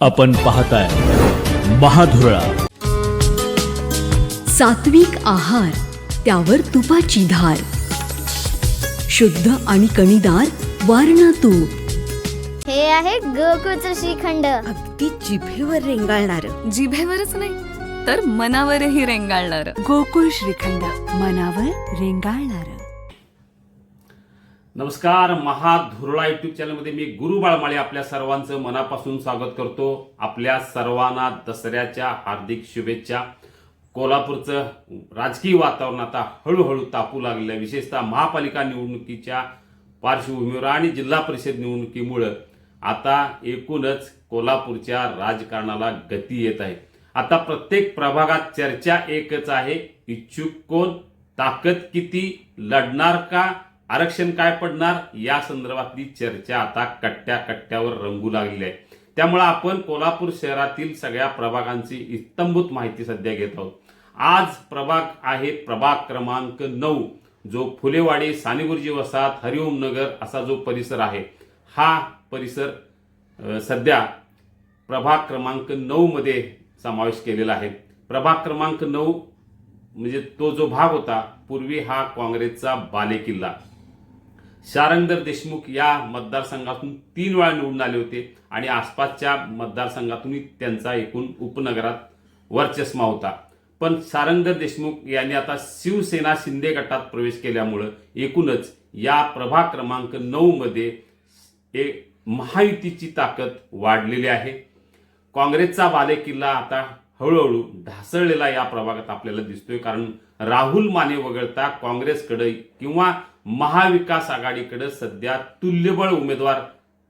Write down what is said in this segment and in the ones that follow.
आपण पाहताय महाधुरळा. सात्विक आहार त्यावर तुपाची धार. शुद्ध आणि कणीदार वारणा तूप हे आहे गोकुळचं श्रीखंड. अगदी जिभेवर रेंगाळणार. जिभेवरच नाही तर मनावरही रेंगाळणार. गोकुळ श्रीखंड मनावर रेंगाळणार. नमस्कार महाधुरळा युट्यूब चॅनलमध्ये मी गुरु बाळमाळे आपल्या सर्वांचं मनापासून स्वागत करतो. आपल्या सर्वांना दसऱ्याच्या हार्दिक शुभेच्छा. कोल्हापूरचं राजकीय वातावरण आता हळूहळू तापू लागलेलं आहे. विशेषतः महापालिका निवडणुकीच्या पार्श्वभूमीवर आणि जिल्हा परिषद निवडणुकीमुळं आता एकूणच कोल्हापूरच्या राजकारणाला गती येत आहे. आता प्रत्येक प्रभागात चर्चा एकच आहे. इच्छुक कोण? ताकद किती? लढणार का? आरक्षण काय पडणार? या संदर्भातली चर्चा आता कट्ट्या कट्ट्यावर रंगू लागलेली आहे. त्यामुळे आपण कोल्हापूर शहरातील सगळ्या प्रभागांची इत्तंभूत माहिती सध्या घेत आहोत. आज प्रभाग आहे प्रभाग क्रमांक नऊ जो फुलेवाडी सानेगुरुजी वसाहत हरिओम नगर असा जो परिसर आहे हा परिसर सध्या प्रभाग क्रमांक नऊमध्ये समावेश केलेला आहे. प्रभाग क्रमांक नऊ म्हणजे तो जो भाग होता पूर्वी हा काँग्रेसचा बालेकिल्ला. शारंगधर देशमुख या मतदारसंघातून तीन वेळा निवडून आले होते आणि आसपासच्या मतदारसंघातूनही त्यांचा एकूण उपनगरात वर्चस्मा होता. पण शारंगधर देशमुख यांनी आता शिवसेना शिंदे गटात प्रवेश केल्यामुळं एकूणच या प्रभाग क्रमांक नऊमध्ये एक महायुतीची ताकद वाढलेली आहे. काँग्रेसचा बालेकिल्ला आता हळूहळू ढासळलेला या प्रभागात आपल्याला दिसतोय. कारण राहुल माने वगळता काँग्रेसकडे किंवा महाविकास आघाडीकडे सध्या तुल्यबळ उमेदवार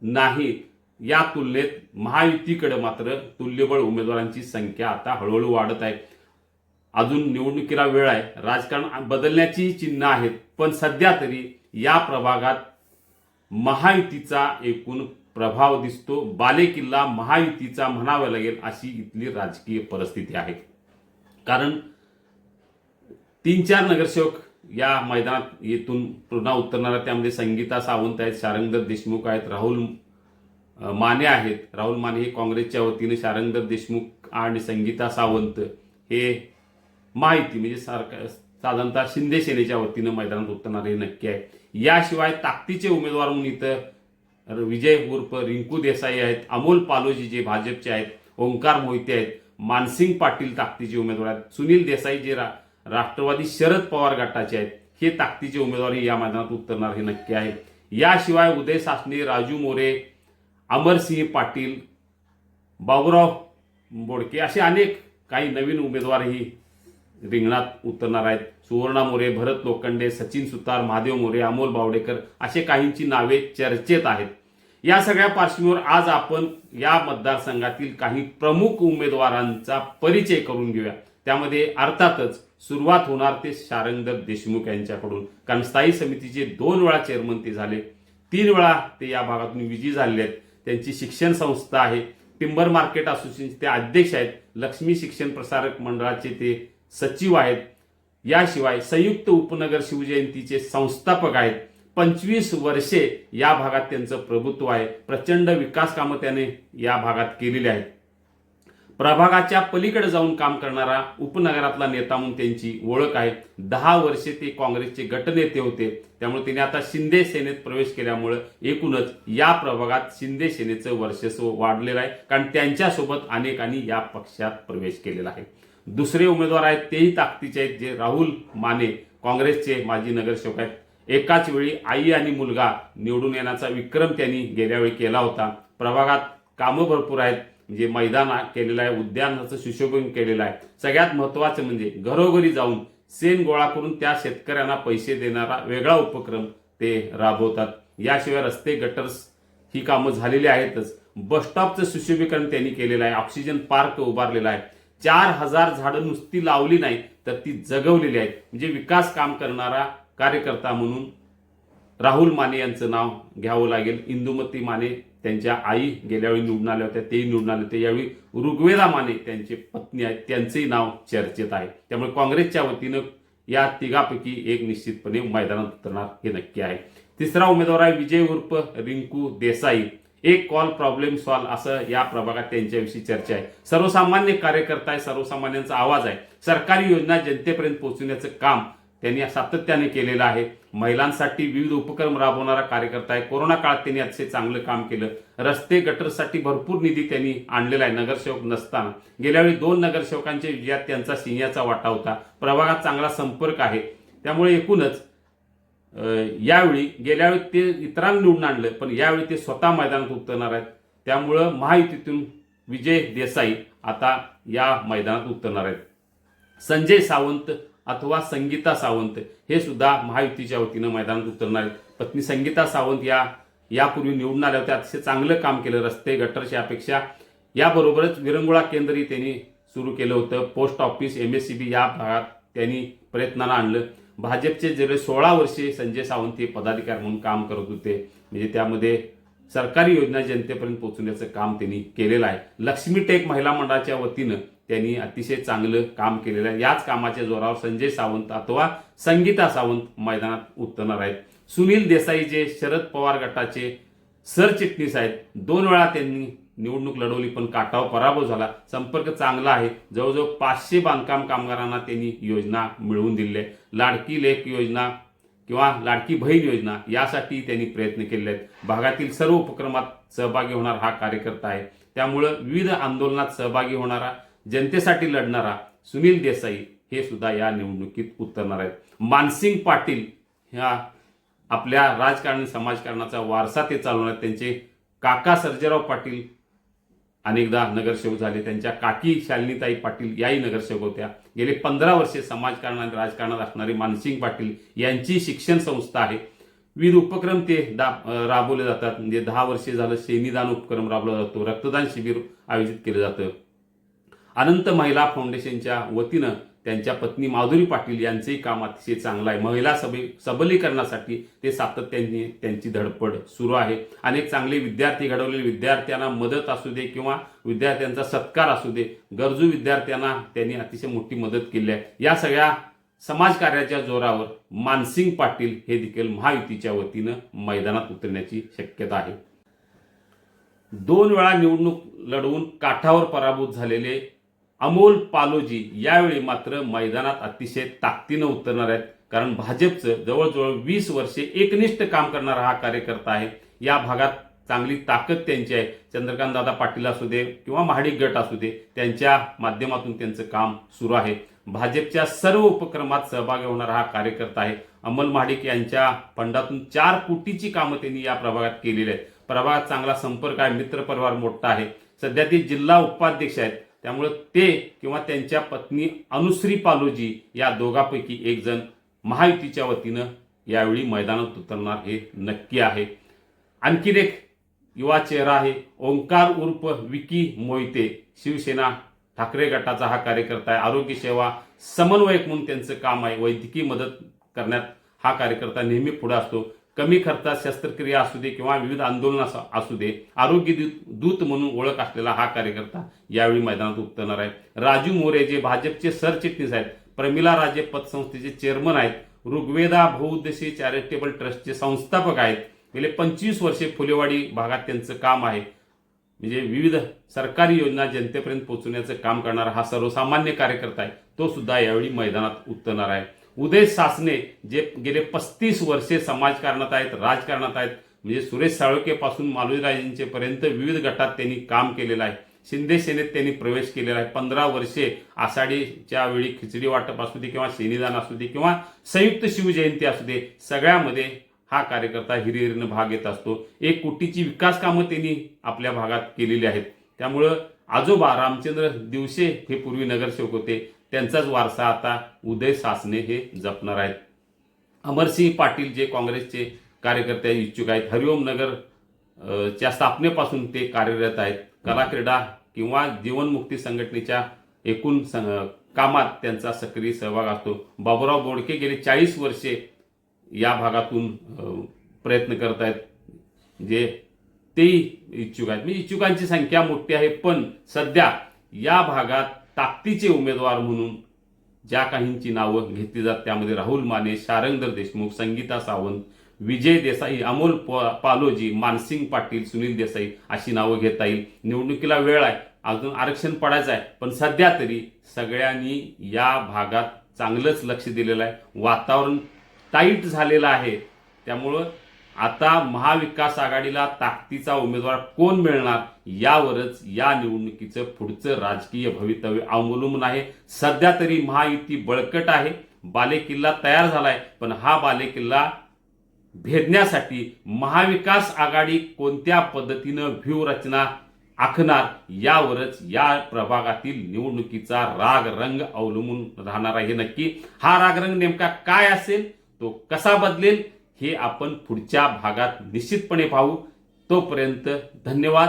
नाही. या तुलनेत महायुतीकडे मात्र तुल्यबळ उमेदवारांची संख्या आता हळूहळू वाढत आहे. अजून निवडणुकीला वेळ आहे. राजकारण बदलण्याची चिन्ह आहेत. पण सध्या तरी या प्रभागात महायुतीचा एकूण प्रभाव दिसतो. बालेकिल्ला महायुतीचा म्हणावा लागेल अशी इथली राजकीय परिस्थिती आहे. कारण तीन चार नगरसेवक या मैदानात येथून पुन्हा उतरणाऱ्या त्यामध्ये संगीता सावंत आहेत शारंगधर देशमुख आहेत राहुल माने आहेत. राहुल माने हे काँग्रेसच्या वतीने शारंगधर देशमुख आणि संगीता सावंत हे माहिती म्हणजे सारखं साधारणतः शिंदे सेनेच्या वतीनं मैदानात उतरणारे हे नक्की आहे. याशिवाय ताकदीचे उमेदवार म्हणून इथं विजय उर्फ रिंकू देसाई आहेत अमोल पालोजी जे भाजपचे आहेत ओंकार मोहिते आहेत मानसिंग पाटील ताकदीचे उमेदवार आहेत. सुनील देसाई जे रा राष्ट्रवादी शरद पवार गटाचे आहेत. हे ताकदीचे उमेदवारही या मैदानात उतरणार हे नक्की आहे. याशिवाय उदय सासणे राजू मोरे अमरसिंह पाटील बाबुराव बोडके असे अनेक काही नवीन उमेदवारही रिंगणात उतरणार आहेत. सुवर्णा मोरे भरत लोखंडे सचिन सुतार महादेव मोरे अमोल बावडेकर असे काहींची नावे चर्चेत आहेत. या सगळ्या पार्श्वभूमीवर आज आपण या मतदारसंघातील काही प्रमुख उमेदवारांचा परिचय करून घेऊया. त्यामध्ये अर्थातच सुरुवात होणार ते शारंगदत्त देशमुख यांच्याकडून. कारण स्थायी समितीचे दोन वेळा चेअरमन ते झाले. तीन वेळा ते या भागातून विजयी झालेले आहेत. त्यांची शिक्षण संस्था आहे. टिंबर मार्केट असोसिएशनचे ते अध्यक्ष आहेत. लक्ष्मी शिक्षण प्रसारक मंडळाचे ते सचिव आहेत. याशिवाय संयुक्त उपनगर शिवजयंतीचे संस्थापक आहेत. पंचवीस वर्षे या भागात त्यांचं प्रभुत्व आहे. प्रचंड विकास कामं त्याने या भागात केलेली आहेत. प्रभागाच्या पलीकडे जाऊन काम करणारा उपनगरातला नेता म्हणून त्यांची ओळख आहे. दहा वर्षे ते काँग्रेसचे गटनेते होते. त्यामुळे त्यांनी आता शिंदे सेनेत प्रवेश केल्यामुळे एकूणच या प्रभागात शिंदे सेनेचं वर्चस्व वाढलेलं आहे. कारण त्यांच्यासोबत अनेकांनी या पक्षात प्रवेश केलेला आहे. दुसरे उमेदवार आहेत तेही ताकदीचे आहेत जे राहुल माने काँग्रेसचे माजी नगरसेवक आहेत. एकाच वेळी आई आणि मुलगा निवडून येण्याचा विक्रम त्यांनी गेल्या वेळी केला होता. प्रभागात कामं भरपूर आहेत. म्हणजे मैदान केलेलं आहे उद्यानाचं सुशोभन केलेलं आहे. सगळ्यात महत्त्वाचं म्हणजे घरोघरी जाऊन सेन गोळा करून त्या शेतकऱ्यांना पैसे देणारा वेगळा उपक्रम ते राबवतात. याशिवाय रस्ते गटर्स ही कामं झालेली आहेतच. बसस्टॉपचं सुशोभीकरण त्यांनी केलेलं आहे ऑक्सिजन पार्क उभारलेला आहे. चार हजार झाडं नुसती लावली नाही तर ती जगवलेली आहेत. म्हणजे विकास काम करणारा कार्यकर्ता म्हणून राहुल माने यांचं नाव घ्यावं लागेल. इंदुमती माने त्यांच्या आई गेल्यावेळी निवडून आल्या होत्या तेही निवडून आले होते. यावेळी ऋग्वेदा माने त्यांचे पत्नी आहेत त्यांचंही नाव चर्चेत आहे. त्यामुळे काँग्रेसच्या वतीनं या तिघापैकी एक निश्चितपणे मैदानात उतरणार हे नक्की आहे. तिसरा उमेदवार आहे विजय उर्फ रिंकू देसाई. एक कॉल प्रॉब्लेम सॉल्व असं या प्रभागात त्यांच्याविषयी चर्चा आहे. सर्वसामान्य कार्यकर्ता आहे सर्वसामान्यांचा आवाज आहे. सरकारी योजना जनतेपर्यंत पोहोचवण्याचं काम त्यांनी सातत्याने केलेलं आहे. महिलांसाठी विविध उपक्रम राबवणारा कार्यकर्ता आहे. कोरोना काळात त्यांनी अतिशय चांगलं काम केलं. रस्ते गटरसाठी भरपूर निधी त्यांनी आणलेला आहे. नगरसेवक नसताना. गेल्यावेळी दोन नगरसेवकांच्या विजयात त्यांचा सिंहाचा वाटा होता. प्रभागात चांगला संपर्क आहे. त्यामुळे एकूणच यावेळी गेल्यावेळी ते इतरांना निवडून आणलं पण यावेळी ते स्वतः मैदानात उतरणार आहेत. त्यामुळं महायुतीतून विजय देसाई आता या मैदानात उतरणार आहेत. संजय सावंत अथवा संगीता सावंत हे सुद्धा महायुतीच्या वतीनं मैदानात उतरणार आहेत. पत्नी संगीता सावंत या यापूर्वी निवडून आल्या होत्या. अतिशय चांगलं काम केलं. रस्ते गटरच्या अपेक्षा. याबरोबरच विरंगुळा केंद्रही त्यांनी सुरू केलं होतं. Post office M S C B या भागात त्यांनी प्रयत्नाला आणलं. भाजपचे जे सोळा वर्षे संजय सावंत हे पदाधिकारी म्हणून काम करत होते. म्हणजे त्यामध्ये सरकारी योजना जनतेपर्यंत पोहोचवण्याचं काम त्यांनी केलेलं आहे. लक्ष्मी टेक महिला मंडळाच्या वतीनं त्यांनी अतिशय चांगलं काम केलेलं आहे. याच कामाच्या जोरावर संजय सावंत अथवा संगीता सावंत मैदानात उतरणार आहेत. सुनील देसाई जे शरद पवार गटाचे सरचिटणीस आहेत दोन वेळा त्यांनी निवडणूक लढवली पण काटाव पराभव झाला. संपर्क चांगला आहे. जवळजवळ पाचशे बांधकाम कामगारांना त्यांनी योजना मिळवून दिली आहे लाडकी लेख योजना किंवा लाडकी बहीण योजना यासाठी त्यांनी प्रयत्न केले आहेत. भागातील सर्व उपक्रमात सहभागी होणार हा कार्यकर्ता आहे. त्यामुळं विविध आंदोलनात सहभागी होणारा जनतेसाठी लढणारा सुनील देसाई हे सुद्धा या निवडणुकीत उतरणार आहेत. मानसिंग पाटील ह्या आपल्या राजकारणी समाजकारणाचा वारसा ते चालवणार आहेत. त्यांचे काका सर्जेराव पाटील अनेकदा नगरसेवक झाले. त्यांच्या काकी शालिनीताई पाटील याही नगरसेवक होत्या. गेले पंधरा वर्षे समाजकारण आणि राजकारणात असणारे मानसिंग पाटील यांची शिक्षण संस्था आहे. विविध उपक्रम ते दा राबवले जातात. म्हणजे दहा वर्षे झालं शेनीदान उपक्रम राबवला जातो. रक्तदान शिबिर आयोजित केलं जातं. अनंत महिला फाउंडेशनच्या वतीनं त्यांच्या पत्नी माधुरी पाटील यांचंही काम अतिशय चांगलं आहे. महिला सबी सबलीकरणासाठी ते सातत्याने त्यांची धडपड सुरू आहे. अनेक चांगले विद्यार्थी घडवलेले विद्यार्थ्यांना मदत असू दे किंवा विद्यार्थ्यांचा सत्कार असू दे गरजू विद्यार्थ्यांना त्यांनी अतिशय मोठी मदत केली आहे. या सगळ्या समाजकार्याच्या जोरावर मानसिंग पाटील हे देखील महायुतीच्या वतीनं मैदानात उतरण्याची शक्यता आहे. दोन वेळा निवडणूक लढवून काठावर पराभूत झालेले अमोल पालोजी यावेळी मात्र मैदानात अतिशय ताकदीनं उतरणार आहेत. कारण भाजपचं जवळजवळ वीस वर्षे एकनिष्ठ काम करणारा हा कार्यकर्ता आहे. या भागात चांगली ताकद त्यांची आहे. चंद्रकांत दादा पाटील असू दे किंवा महाडिक गट असू दे त्यांच्या माध्यमातून त्यांचं काम सुरू आहे. भाजपच्या सर्व उपक्रमात सहभागी होणारा हा कार्यकर्ता आहे. अमल महाडिक यांच्या फंडातून चार कोटीची कामं त्यांनी या प्रभागात केलेली आहेत. प्रभागात चांगला संपर्क आहे मित्रपरिवार मोठा आहे. सध्या ते जिल्हा उपाध्यक्ष आहेत. त्यामुळे ते किंवा त्यांच्या पत्नी अनुश्री पालोजी या दोघांपैकी एक जण महायुतीच्या वतीनं यावेळी मैदानात उतरणार हे नक्की आहे. आणखीन एक युवा चेहरा आहे ओंकार उर्फ विकी मोहिते शिवसेना ठाकरे गटाचा हा कार्यकर्ता आहे. आरोग्य सेवा समन्वयक म्हणून त्यांचं काम आहे. वैद्यकीय मदत करण्यात हा कार्यकर्ता नेहमी पुढे असतो. कमी खर्चात शस्त्रक्रिया असू दे किंवा विविध आंदोलन असू- असू दे आरोग्य दूत दूत म्हणून ओळख असलेला हा कार्यकर्ता यावेळी मैदानात उतरणार आहे. राजू मोरे जे भाजपचे सरचिटणीस आहेत प्रमिला राजे पतसंस्थेचे चेअरमन आहेत ऋग्वेदा बहुउद्देशीय चॅरिटेबल ट्रस्टचे संस्थापक आहेत. गेले पंचवीस वर्षे फुलेवाडी भागात त्यांचं काम आहे. म्हणजे विविध सरकारी योजना जनतेपर्यंत पोहोचवण्याचं काम करणारा हा सर्वसामान्य कार्यकर्ता आहे. तो सुद्धा यावेळी मैदानात उतरणार आहे. उदय सासने जे गेले पस्तीस वर्षे समाजकारणात आहेत राजकारणात आहेत म्हणजे सुरेश साळुकेपासून पासून पर्यंत विविध गटात त्यांनी काम केलेलं आहे. शिंदे सेनेत त्यांनी प्रवेश केलेला आहे. पंधरा वर्षे आषाढीच्या वेळी खिचडी वाटप असू दे किंवा शेनीदान असू दे किंवा संयुक्त शिवजयंती असू दे सगळ्यामध्ये हा कार्यकर्ता हिरिहिरीनं भाग घेत असतो. एक कोटीची विकास कामं त्यांनी आपल्या भागात केलेली आहेत. त्यामुळं आजोबा रामचंद्र दिवसे हे पूर्वी नगरसेवक होते. त्यांचाच वारसा आता उदय सासने हे जपणार आहेत. अमरसिंह पाटील जे काँग्रेसचे कार्यकर्ते इच्छुक आहेत हरिओम नगर च्या स्थापनेपासून ते कार्यरत आहेत. कला क्रीडा किंवा जीवनमुक्ती संघटनेच्या एकूण सं- कामात त्यांचा सक्रिय सहभाग असतो. बाबुराव बोडके गेले चाळीस वर्षे या भागातून प्रयत्न करत आहेत. जे तेही इच्छुक आहेत. म्हणजे इच्छुकांची संख्या मोठी आहे पण सध्या या भागात ताकदीचे उमेदवार म्हणून ज्या काहींची नावं घेतली जात त्यामध्ये राहुल माने शारंगधर देशमुख संगीता सावंत विजय देसाई अमोल पालोजी मानसिंग पाटील सुनील देसाई अशी नावं घेता येईल. निवडणुकीला वेळ आहे. अजून आरक्षण पडायचं आहे. पण सध्या तरी सगळ्यांनी या भागात चांगलंच लक्ष दिलेलं आहे. वातावरण टाईट झालेलं आहे. त्यामुळं आता महाविकास आघाडीला ताकदीचा उमेदवार कोण मिळणार यावरच या निवडणुकीचं पुढचं राजकीय भवितव्य अवलंबून आहे. सध्या तरी महायुती बळकट आहे. बालेकिल्ला तयार झालाय पण हा बालेकिल्ला भेदण्यासाठी महाविकास आघाडी कोणत्या पद्धतीनं व्यूहरचना आखणार यावरच या प्रभागातील निवडणुकीचा राग रंग अवलंबून राहणार आहे नक्की. हा रागरंग नेमका काय असेल? तो कसा बदलेल? हे आपण पुढच्या भागात निश्चितपणे पाहू. तोपर्यंत धन्यवाद.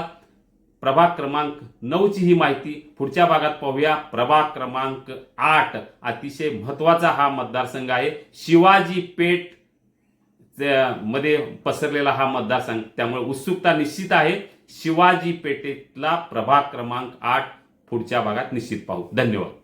प्रभाग क्रमांक नऊची ही माहिती पुढच्या भागात पाहूया. प्रभाग क्रमांक आठ अतिशय महत्त्वाचा हा मतदारसंघ आहे. शिवाजी पेठमध्ये पसरलेला हा मतदारसंघ. त्यामुळे उत्सुकता निश्चित आहे. शिवाजी पेठेतला प्रभाग क्रमांक आठ पुढच्या भागात निश्चित पाहू. धन्यवाद.